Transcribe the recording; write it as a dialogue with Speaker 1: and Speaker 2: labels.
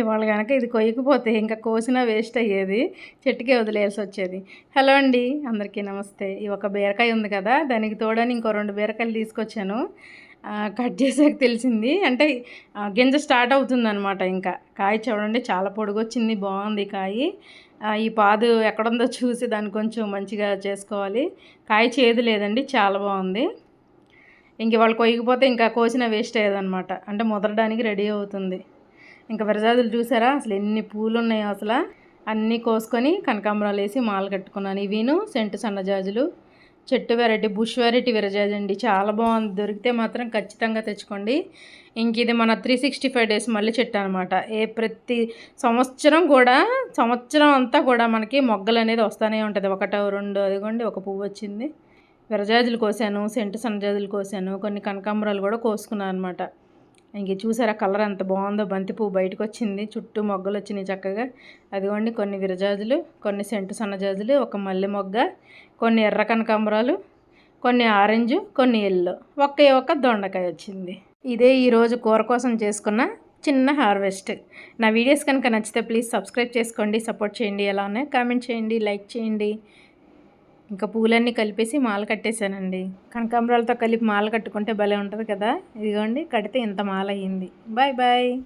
Speaker 1: ఇవాళ కనుక ఇది కొయ్యకపోతే ఇంకా కోసినా వేస్ట్ అయ్యేది చెట్టుకే వదిలేయాల్సి వచ్చేది. హలో అండి అందరికీ నమస్తే. ఈ ఒక బీరకాయ ఉంది కదా దానికి తోడని ఇంకో రెండు బీరకాయలు తీసుకొచ్చాను. కట్ చేసాక తెలిసింది. అంటే గింజ స్టార్ట్ అవుతుంది అనమాట ఇంకా. కాయ చూడండి చాలా పొడుగొచ్చింది బాగుంది కాయ. ఈ పాదు ఎక్కడుందో చూసి దాన్ని కొంచెం మంచిగా చేసుకోవాలి. కాయ చేదు లేదండి చాలా బాగుంది. ఇంక వాళ్ళు కొయ్యకపోతే ఇంకా కోసిన వేస్ట్ అయ్యేదన్నమాట. అంటే ముదరడానికి రెడీ అవుతుంది. ఇంకా విరజాజులు చూసారా? అసలు ఎన్ని పూలు ఉన్నాయో అసలు. అన్నీ కోసుకొని కనకాంబరాలు వేసి మాల కట్టుకున్నాను. ఇవిను సెంటు సన్నజాజులు చెట్టు వెరైటీ బుష్ వెరైటీ విరజాజు అండి చాలా బాగుంది. దొరికితే మాత్రం ఖచ్చితంగా తెచ్చుకోండి. ఇంక ఇది మన త్రీ సిక్స్టీ ఫైవ్ డేస్ మళ్ళీ చెట్టు అనమాట ఏ ప్రతి సంవత్సరం కూడా సంవత్సరం అంతా కూడా మనకి మొగ్గలు అనేది వస్తూనే ఉంటుంది. ఒకటో రెండు అదిగోండి ఒక పువ్వు వచ్చింది. విరజాజులు కోసాను సెంటు సన్నజాజులు కోసాను. కొన్ని కనకాంబరాలు కూడా కోసుకున్నాను అనమాట ఇంక చూసారా కలర్ ఎంత బాగుందో? బంతి పువ్వు బయటకు వచ్చింది చుట్టూ మొగ్గలు వచ్చినాయి చక్కగా. అదిగోండి కొన్ని విరజాజులు కొన్ని సెంటు సన్నజాజులు ఒక మల్లె మొగ్గ కొన్ని ఎర్ర కనకాంబరాలు కొన్ని ఆరెంజ్ కొన్ని ఎల్లో. ఒకే ఒక్క దొండకాయ వచ్చింది. ఇదే ఈరోజు కూర కోసం చేసుకున్న చిన్న హార్వెస్ట్. నా వీడియోస్ కనుక నచ్చితే ప్లీజ్ సబ్స్క్రైబ్ చేసుకోండి సపోర్ట్ చేయండి. ఎలా ఉన్నాయి కామెంట్ చేయండి లైక్ చేయండి. ఇంకా పూలన్నీ కలిపేసి మాల కట్టేశానండి. కనకాంబరాలతో కలిపి మాల కట్టుకుంటే భలే ఉంటుంది కదా? ఇదిగోండి కడితే ఇంత మాల అయ్యింది. Bye bye.